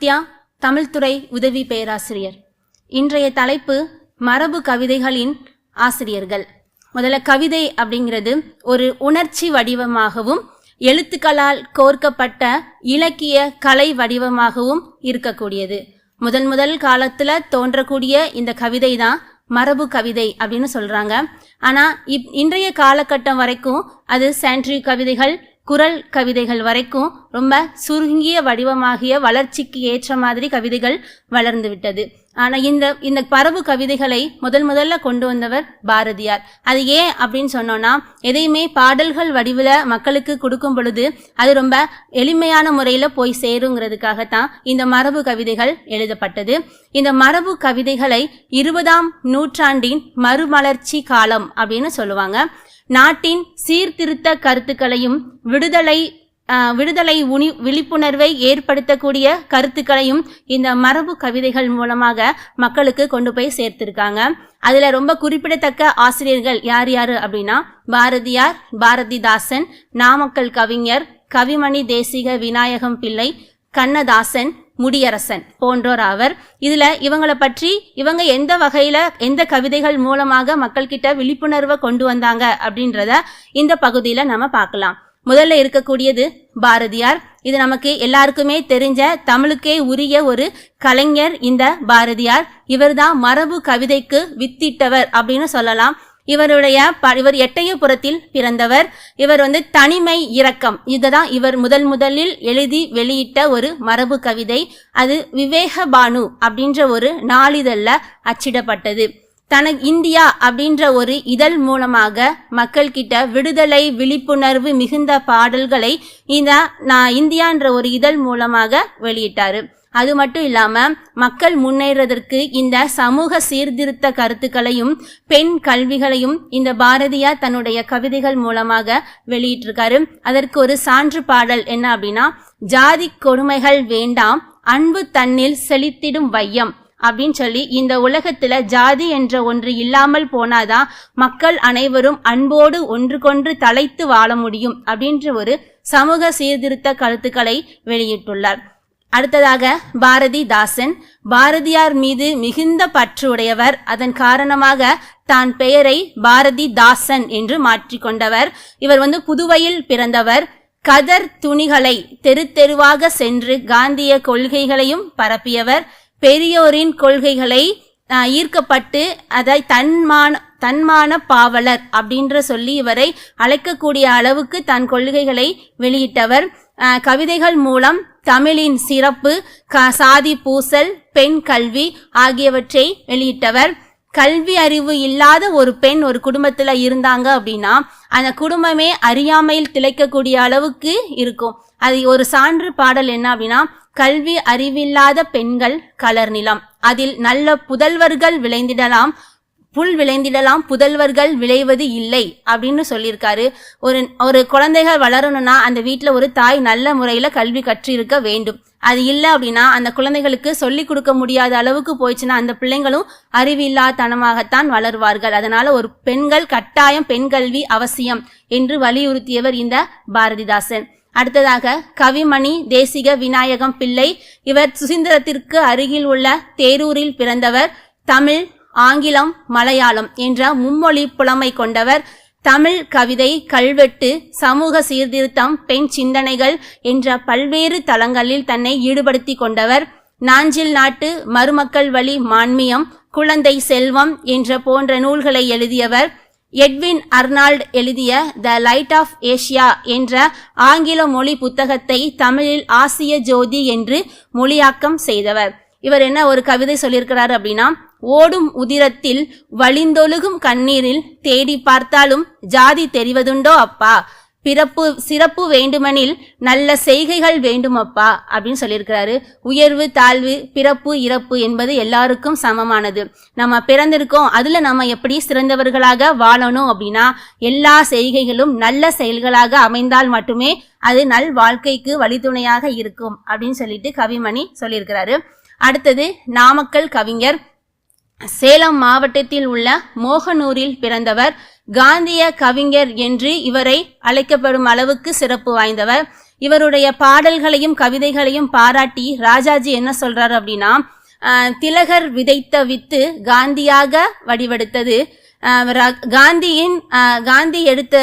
சத்யா தமிழ்துறை உதவி பேராசிரியர். இன்றைய தலைப்பு மரபு கவிதைகளின் ஆசிரியர்கள். முதல்ல கவிதை அப்படிங்கிறது ஒரு உணர்ச்சி வடிவமாகவும் எழுத்துக்களால் கோர்க்கப்பட்ட இலக்கிய கலை வடிவமாகவும் இருக்கக்கூடியது. முதன் முதல் காலத்தில் தோன்றக்கூடிய இந்த கவிதை தான் மரபு கவிதை அப்படின்னு சொல்கிறாங்க ஆனால் இப் இன்றைய காலகட்டம் வரைக்கும் அது சான்ட்ரி கவிதைகள் குரல் கவிதைகள் வரைக்கும் ரொம்ப சுருங்கிய வடிவமாகிய வளர்ச்சிக்கு ஏற்ற மாதிரி கவிதைகள் வளர்ந்து விட்டது. ஆனால் இந்த இந்த பரவு கவிதைகளை முதல் முதல்ல கொண்டு வந்தவர் பாரதியார். அது ஏன் அப்படின்னு சொன்னோன்னா எதையுமே பாடல்கள் வடிவில் மக்களுக்கு கொடுக்கும் பொழுது அது ரொம்ப எளிமையான முறையில் போய் சேருங்கிறதுக்காகத்தான் இந்த மரபு கவிதைகள் எழுதப்பட்டது. இந்த மரபு கவிதைகளை இருபதாம் நூற்றாண்டின் மறுமலர்ச்சி காலம் அப்படின்னு சொல்லுவாங்க. நாட்டின் சீர்திருத்த கருத்துக்களையும் விடுதலை விடுதலை உணி விழிப்புணர்வை ஏற்படுத்தக்கூடிய கருத்துக்களையும் இந்த மரபு கவிதைகள் மூலமாக மக்களுக்கு கொண்டு போய் சேர்த்திருக்காங்க. அதில் ரொம்ப குறிப்பிடத்தக்க ஆசிரியர்கள் யார் யார் அப்படின்னா பாரதியார் பாரதிதாசன் நாமக்கல் கவிஞர் கவிமணி தேசிக விநாயகம் பிள்ளை கண்ணதாசன் முடியரசன் போன்றோர் ஆவர். இதுல இவங்களை பற்றி இவங்க எந்த வகையில எந்த கவிதைகள் மூலமாக மக்கள்கிட்ட விழிப்புணர்வை கொண்டு வந்தாங்க அப்படின்றத இந்த பகுதியில நம்ம பார்க்கலாம். முதல்ல இருக்கக்கூடியது பாரதியார். இது நமக்கு எல்லாருக்குமே தெரிஞ்ச தமிழுக்கே உரிய ஒரு கலைஞர் இந்த பாரதியார். இவர்தான் மரபு கவிதைக்கு வித்திட்டவர் அப்படின்னு சொல்லலாம். இவருடைய ப- இவர் எட்டயபுரத்தில் பிறந்தவர். இவர் வந்து தனிமை இரக்கம். இதுதான் இவர் முதல் முதலில் எழுதி வெளியிட்ட ஒரு மரபு கவிதை. அது விவேக பானு அப்படின்ற ஒரு நாளிதழில் அச்சிடப்பட்டது. தனக்கு இந்தியா அப்படின்ற ஒரு இதழ் மூலமாக மக்கள்கிட்ட விடுதலை விழிப்புணர்வு மிகுந்த பாடல்களை இந்த நான் இந்தியான்ற ஒரு இதழ் மூலமாக வெளியிட்டாரு. அது மட்டும் இல்லாமல் மக்கள் முன்னேறதற்கு இந்த சமூக சீர்திருத்த கருத்துக்களையும் பெண் கல்விகளையும் இந்த பாரதியார் தன்னுடைய கவிதைகள் மூலமாக வெளியிட்டிருக்காரு. அதற்கு ஒரு சான்று பாடல் என்ன அப்படின்னா ஜாதி கொடுமைகள் வேண்டாம் அன்பு தன்னில் செழித்திடும் வையம் அப்படின்னு சொல்லி இந்த உலகத்துல ஜாதி என்ற ஒன்று இல்லாமல் போனாதான் மக்கள் அனைவரும் அன்போடு ஒன்று கொன்று தலைத்து வாழ முடியும் அப்படின்ற ஒரு சமூக சீர்திருத்த கருத்துக்களை வெளியிட்டுள்ளார். அடுத்ததாக பாரதிதாசன். பாரதியார் மீது மிகுந்த பற்று உடையவர் அதன் காரணமாக தான் பெயரை பாரதிதாசன் என்று மாற்றிக்கொண்டவர் இவர் வந்து புதுவையில் பிறந்தவர். கதர் துணிகளை தெரு தெருவாக சென்று காந்திய கொள்கைகளையும் பரப்பியவர். பெரியோரின் கொள்கைகளை ஈர்க்கப்பட்டு அதை தன்மான தன்மான பாவலர் அப்படின்ற சொல்லி இவரை அழைக்கக்கூடிய அளவுக்கு தன் கொள்கைகளை வெளியிட்டவர். கவிதைகள் மூலம் தமிழின் சிறப்பு க சாதி பூசல் பெண் கல்வி ஆகியவற்றை வெளியிட்டவர். கல்வி அறிவு இல்லாத ஒரு பெண் ஒரு குடும்பத்தில் இருந்தாங்க அப்படின்னா அந்த குடும்பமே அறியாமையில் திளைக்கக்கூடிய அளவுக்கு இருக்கும். அது ஒரு சான்று பாடல் என்ன அப்படின்னா கல்வி அறிவில்லாத பெண்கள் கலர் நிலம். அதில் நல்ல புதல்வர்கள் விளைந்திடலாம் புல் விளைந்திடலாம் புதல்வர்கள் விளைவது இல்லை அப்படின்னு சொல்லியிருக்காரு. ஒரு ஒரு குழந்தைகள் வளரணும்னா அந்த வீட்டில் ஒரு தாய் நல்ல முறையில் கல்வி கற்றிருக்க வேண்டும். அது இல்லை அப்படின்னா அந்த குழந்தைகளுக்கு சொல்லிக் கொடுக்க முடியாத அளவுக்கு போயிடுச்சுன்னா அந்த பிள்ளைங்களும் அறிவில்லாதனமாகத்தான் வளருவார்கள். அதனால ஒரு பெண்கள் கட்டாயம் பெண் கல்வி அவசியம் என்று வலியுறுத்தியவர் இந்த பாரதிதாசன். அடுத்ததாக கவிமணி தேசிக விநாயகம் பிள்ளை இவர் சுதந்திரத்திற்கு அருகில் உள்ள தேரூரில் பிறந்தவர் தமிழ் ஆங்கிலம் மலையாளம் என்ற மும்மொழி புலமை கொண்டவர். தமிழ் கவிதை கல்வெட்டு சமூக சீர்திருத்தம் பெண் சிந்தனைகள் என்ற பல்வேறு தளங்களில் தன்னை ஈடுபடுத்தி கொண்டவர். நாஞ்சில் நாட்டு மருமக்கள் வழி மான்மியம் குழந்தை செல்வம் என்ற போன்ற நூல்களை எழுதியவர். எட்வின் அர்னால்ட் எழுதிய த லைட் ஆஃப் ஏஷியா என்ற ஆங்கில மொழி புத்தகத்தை தமிழில் ஆசிய ஜோதி என்று மொழியாக்கம் செய்தவர். இவர் என்ன ஒரு கவிதை சொல்லியிருக்கிறார் அப்படின்னா ஓடும் உதிரத்தில் வழிந்தொழுகும் கண்ணீரில் தேடி பார்த்தாலும் ஜாதி தெரிவதுண்டோ அப்பா? பிறப்பு சிறப்பு வேண்டுமெனில் நல்ல செய்கைகள் வேண்டுமப்பா? அப்படின்னு சொல்லியிருக்கிறாரு. உயர்வு தாழ்வு பிறப்பு இறப்பு என்பது எல்லாருக்கும் சமமானது. நம்ம பிறந்திருக்கோம் அதில் நம்ம எப்படி சிறந்தவர்களாக வாழணும் அப்படின்னா எல்லா செய்கைகளும் நல்ல செயல்களாக அமைந்தால் மட்டுமே அது நல் வாழ்க்கைக்கு வழித்துணையாக இருக்கும் அப்படின்னு சொல்லிட்டு கவிமணி சொல்லியிருக்கிறாரு. அடுத்தது நாமக்கல் கவிஞர் சேலம் மாவட்டத்தில் உள்ள மோகனூரில் பிறந்தவர் காந்திய கவிஞர் என்று இவரை அழைக்கப்படும் அளவுக்கு சிறப்பு வாய்ந்தவர். இவருடைய பாடல்களையும் கவிதைகளையும் பாராட்டி ராஜாஜி என்ன சொல்றாரு அப்படின்னா திலகர் விதைத்த வித்து காந்தியாக வடிவெடுத்தது. காந்தியின் காந்தி எடுத்த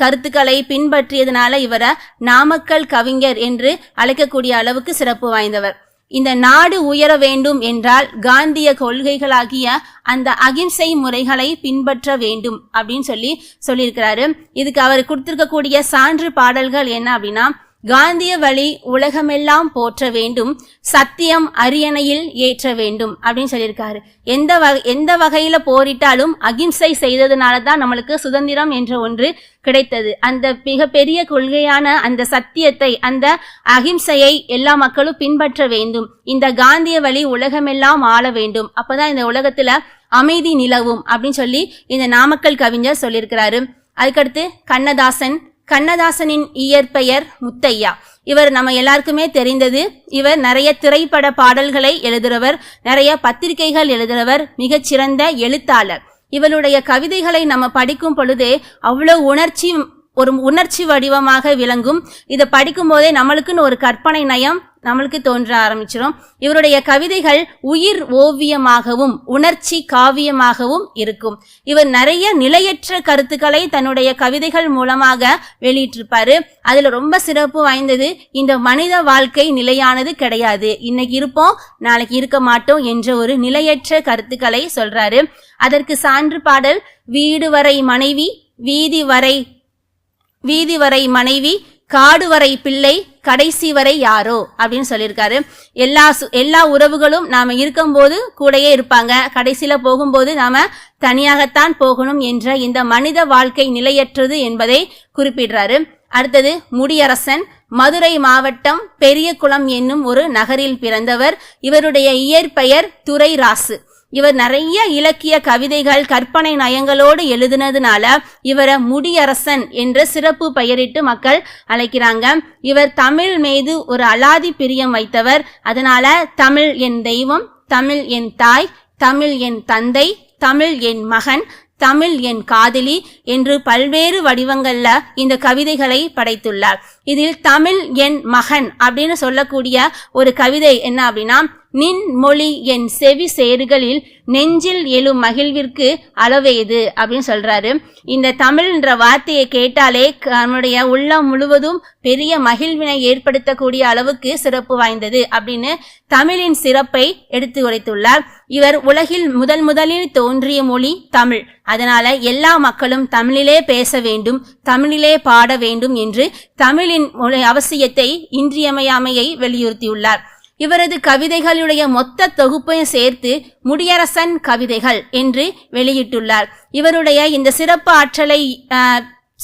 கருத்துக்களை பின்பற்றியதுனால இவரை நாமக்கல் கவிஞர் என்று அழைக்கக்கூடிய அளவுக்கு சிறப்பு வாய்ந்தவர். இந்த நாடு உயர வேண்டும் என்றால் காந்திய கொள்கைகளாகிய அந்த அகிம்சை முறைகளை பின்பற்ற வேண்டும் அப்படின்னு சொல்லி சொல்லியிருக்கிறாரு. இதுக்கு அவர் கொடுத்திருக்கக்கூடிய சான்று பாடல்கள் என்ன அப்படின்னா காந்திய வழி உலகமெல்லாம் போற்ற வேண்டும் சத்தியம் அரியணையில் ஏற்ற வேண்டும் அப்படின்னு சொல்லியிருக்காரு. எந்த வகை எந்த வகையில போரிட்டாலும் அகிம்சை செய்ததுனால தான் நம்மளுக்கு சுதந்திரம் என்ற ஒன்று கிடைத்தது. அந்த மிகப்பெரிய கொள்கையான அந்த சத்தியத்தை அந்த அகிம்சையை எல்லா மக்களும் பின்பற்ற வேண்டும். இந்த காந்திய வழி உலகமெல்லாம் ஆள வேண்டும். அப்பதான் இந்த உலகத்துல அமைதி நிலவும் அப்படின்னு சொல்லி இந்த நாமக்கல் கவிஞர் சொல்லியிருக்கிறாரு. அதுக்கடுத்து கண்ணதாசன் கண்ணதாசனின் இயற்பெயர் முத்தையா. இவர் நம்ம எல்லாருக்குமே தெரிந்தது. இவர் நிறைய திரைப்பட பாடல்களை எழுதுறவர் நிறைய பத்திரிகைகள் எழுதுறவர் மிகச்சிறந்த எழுத்தாளர். இவருடைய கவிதைகளை நம்ம படிக்கும் பொழுதே அவ்வளோ உணர்ச்சி ஒரு உணர்ச்சி வடிவமாக விளங்கும். இதை படிக்கும் போதே நம்மளுக்குன்னு ஒரு கற்பனை நயம் நம்மளுக்கு தோன்ற ஆரம்பிச்சிடும் இவருடைய கவிதைகள் உயிர் ஓவியமாகவும் உணர்ச்சி காவியமாகவும் இருக்கும். இவர் நிறைய நிலையற்ற கருத்துக்களை தன்னுடைய கவிதைகள் மூலமாக வெளியிட்டிருப்பாரு. அதுல ரொம்ப சிறப்பு வாய்ந்தது இந்த மனித வாழ்க்கை நிலையானது கிடையாது. இன்னைக்கு இருப்போம் நாளைக்கு இருக்க மாட்டோம் என்ற ஒரு நிலையற்ற கருத்துக்களை சொல்றாரு. அதற்கு சான்று பாடல் வீடு வரை மனைவி வீதி வரை வீதி வரை மனைவி காடு வரை பிள்ளை கடைசி வரை யாரோ? அப்படின்னு சொல்லியிருக்காரு. எல்லா சு- எல்லா உறவுகளும் நாம இருக்கும்போது கூடயே இருப்பாங்க. கடைசியில போகும்போது நாம தனியாகத்தான் போகணும் என்ற இந்த மனித வாழ்க்கை நிலையற்றது என்பதை குறிப்பிடுறாரு. அடுத்தது முடியரசன். மதுரை மாவட்டம் பெரியகுளம் என்னும் ஒரு நகரில் பிறந்தவர். இவருடைய இயற்பெயர் துறைராசு இவர் நிறைய இலக்கிய கவிதைகள் கற்பனை நயங்களோடு எழுதினதுனால இவரை முடியரசன் என்ற சிறப்பு பெயரிட்டு மக்கள் அழைக்கிறாங்க. இவர் தமிழ் மீது ஒரு அலாதி பிரியம் வைத்தவர். அதனால தமிழ் என் தெய்வம் தமிழ் என் தாய் தமிழ் என் தந்தை தமிழ் என் மகன் தமிழ் என் காதலி என்று பல்வேறு வடிவங்கள்ல இந்த கவிதைகளை படைத்துள்ளார். இதில் தமிழ் என் மகன் அப்படின்னு சொல்லக்கூடிய ஒரு கவிதை என்ன அப்படின்னா நின் மொழி என் செவி சேறுகளில் நெஞ்சில் எழும் மகிழ்விற்கு அளவேது அப்படின்னு சொல்றாரு. இந்த தமிழ்ன்ற வார்த்தையை கேட்டாலே நம்முடைய உள்ளம் முழுவதும் பெரிய மகிழ்வினை ஏற்படுத்தக்கூடிய அளவுக்கு சிறப்பு வாய்ந்தது அப்படின்னு தமிழின் சிறப்பை எடுத்து உரைத்துள்ளார். இவர் உலகில் முதல் முதலில் தோன்றிய மொழி தமிழ். அதனால எல்லா மக்களும் தமிழிலே பேச வேண்டும் தமிழிலே பாட வேண்டும் என்று தமிழின் மொழி அவசியத்தை இன்றியமையாமையை வலியுறுத்தியுள்ளார். இவரது கவிதைகளுடைய மொத்த தொகுப்பையும் சேர்த்து முடியரசன் கவிதைகள் என்று வெளியிட்டுள்ளார். இவருடைய இந்த சிறப்பு ஆற்றலை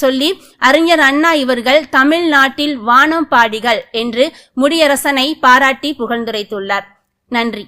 சொல்லி அறிஞர் அண்ணா இவர்கள் தமிழ்நாட்டில் வானம் பாடிகள் என்று முடியரசனை பாராட்டி புகழ்ந்துரைத்துள்ளார். நன்றி.